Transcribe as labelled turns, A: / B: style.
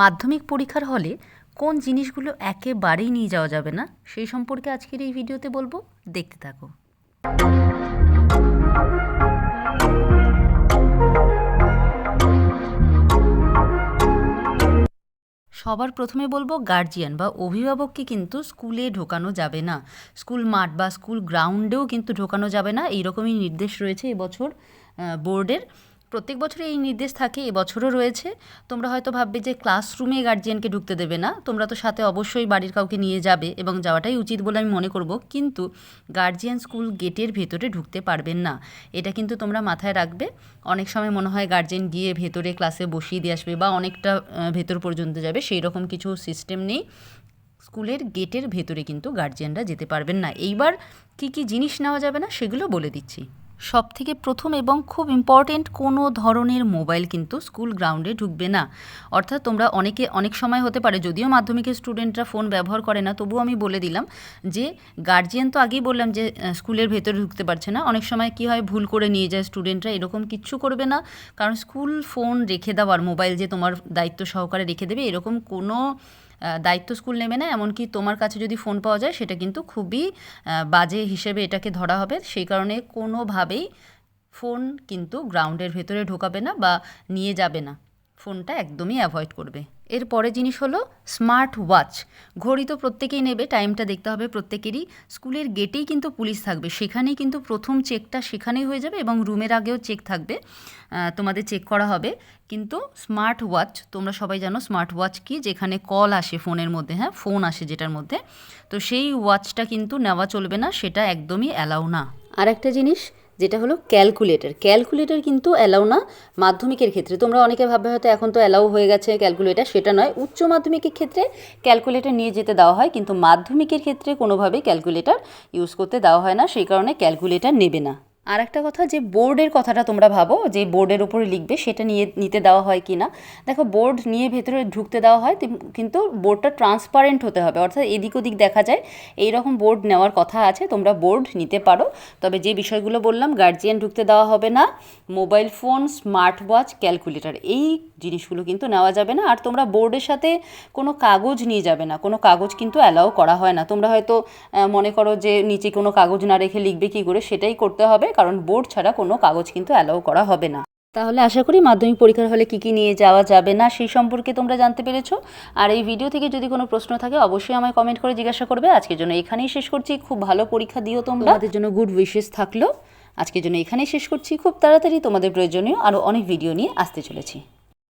A: মাধ্যমিক পরীক্ষার হলে কোন জিনিসগুলো একেবারেই নিয়ে যাওয়া যাবে না, সেই সম্পর্কে আজকের এই ভিডিওতে বলব। দেখতে থাকো। সবার প্রথমে বলব গার্জিয়ান বা অভিভাবককে কিন্তু স্কুলে ঢোকানো যাবে না। স্কুল মাঠ বা স্কুল গ্রাউন্ডেও কিন্তু ঢোকানো যাবে না। এইরকমই নির্দেশ রয়েছে এবছর বোর্ডের প্রত্যেক বছরে এই নির্দেশ থাকে, এবছরও রয়েছে। তোমরা হয়তো ভাববে যে ক্লাসরুমে গার্জিয়ানকে ঢুকতে দেবে না। তোমরা তো সাথে অবশ্যই বাড়ির কাউকে নিয়ে যাবে এবং যাওয়াটাই উচিত বলে আমি মনে করব। কিন্তু গার্জিয়ান স্কুল গেটের ভেতরে ঢুকতে পারবেন না। এটা কিন্তু তোমরা মাথায় রাখবে। অনেক সময় মনে হয় গার্জেন গিয়ে ভেতরে ক্লাসে বসিয়ে দিয়ে আসবে বা অনেকটা ভেতর পর্যন্ত যাবে। সেই রকম কিছু সিস্টেম নেই। স্কুলের গেটের ভেতরে কিন্তু গার্জিয়ানরা যেতে পারবেন না। এইবার কি কি জিনিস নেওয়া যাবে না সেগুলো বলে দিচ্ছি। সব থেকে প্রথম এবং খুব ইম্পর্টেন্ট কোনো ধরনের মোবাইল কিন্তু স্কুল গ্রাউন্ডে ঢুকবে না। অর্থাৎ তোমরা অনেকে অনেক সময় হতে পারে, যদিও মাধ্যমিকের স্টুডেন্টরা ফোন ব্যবহার করে না, তবুও আমি বলে দিলাম যে গার্জিয়ান তো আগেই বললাম যে স্কুলের ভেতরে ঢুকতে পারছে না। অনেক সময় কি হয়, ভুল করে নিয়ে যায় স্টুডেন্টরা এরকম কিচ্ছু করবে না। কারণ স্কুল ফোন রেখে দেওয়ার মোবাইল যে তোমার দায়িত্ব সহকারে রেখে দেবে, এরকম কোনো দায়িত্ব স্কুল নেবে না এমনকি তোমার কাছে যদি ফোন পাওয়া যায়, সেটা কিন্তু খুবই বাজে হিসেবে এটাকে ধরা হবে। সেই কারণে কোনোভাবেই ফোন কিন্তু গ্রাউন্ডের ভেতরে ঢোকাবে না বা নিয়ে যাবে না। ফোনটা একদমই অ্যাভয়েড করবে। এর এরপরে জিনিস হলো স্মার্ট ওয়াচ ঘড়ি তো প্রত্যেকেই নেবে টাইমটা দেখতে হবে প্রত্যেকেরই। স্কুলের গেটেই কিন্তু পুলিশ থাকবে। সেখানেই কিন্তু প্রথম চেকটা সেখানেই হয়ে যাবে এবং রুমের আগেও চেক থাকবে। তোমাদের চেক করা হবে। কিন্তু স্মার্ট ওয়াচ তোমরা সবাই জানো স্মার্ট ওয়াচ কি? যেখানে কল আসে ফোনের মধ্যে হ্যাঁ? ফোন আসে যেটার মধ্যে। তো সেই ওয়াচটা কিন্তু নেওয়া চলবে না, সেটা একদমই অ্যালাউ না। আর একটা জিনিস যেটা হলো ক্যালকুলেটর ক্যালকুলেটর কিন্তু অ্যালাউ না মাধ্যমিকের ক্ষেত্রে। তোমরা অনেকে ভাববে হয়তো এখন তো অ্যালাউ হয়ে গেছে ক্যালকুলেটর সেটা নয়। উচ্চ মাধ্যমিকের ক্ষেত্রে ক্যালকুলেটর নিয়ে যেতে দেওয়া হয়, কিন্তু মাধ্যমিকের ক্ষেত্রে কোনোভাবেই ক্যালকুলেটর ইউজ করতে দেওয়া হয় না, সেই কারণে ক্যালকুলেটর নেবে না। আর একটা কথা, যে বোর্ডের কথাটা তোমরা ভাবো, যে বোর্ডের উপরে লিখবে, সেটা নিয়ে নিতে দেওয়া হয় কি না দেখো, বোর্ড নিয়ে ভেতরে ঢুকতে দেওয়া হয় কিন্তু বোর্ডটা ট্রান্সপারেন্ট হতে হবে। অর্থাৎ এদিক ওদিক দেখা যায় এই রকম বোর্ড নেওয়ার কথা আছে, তোমরা বোর্ড নিতে পারো। তবে যে বিষয়গুলো বললাম, গার্জিয়ান ঢুকতে দেওয়া হবে না, mobile phone, smart watch, calculator, এই জিনিসগুলো কিন্তু নেওয়া যাবে না। আর তোমরা বোর্ডের সাথে কোনো কাগজ নিয়ে যাবে না, কোনো কাগজ কিন্তু অ্যালাউ করা হয় না। তোমরা হয়তো মনে করো যে নিচে কোনো কাগজ না রেখে লিখবে কী করে, সেটাই করতে হবে। কারণ বোর্ড ছাড়া কোনো কাগজ কিন্তু অ্যালাউ করা হবে না। তাহলে আশা করি মাধ্যমিক পরীক্ষার হলে কী কী নিয়ে যাওয়া যাবে না সেই সম্পর্কে তোমরা জানতে পেরেছ। আর এই ভিডিও থেকে যদি কোনো প্রশ্ন থাকে, অবশ্যই আমায় কমেন্ট করে জিজ্ঞাসা করবে। আজকের জন্য এখানেই শেষ করছি। খুব ভালো পরীক্ষা দিও তোমরা। আমাদের জন্য গুড উইশেস থাকল। আজকের জন্য এখানেই শেষ করছি। খুব তাড়াতাড়ি তোমাদের প্রয়োজনীয় আরও অনেক ভিডিও নিয়ে আসতে চলেছি।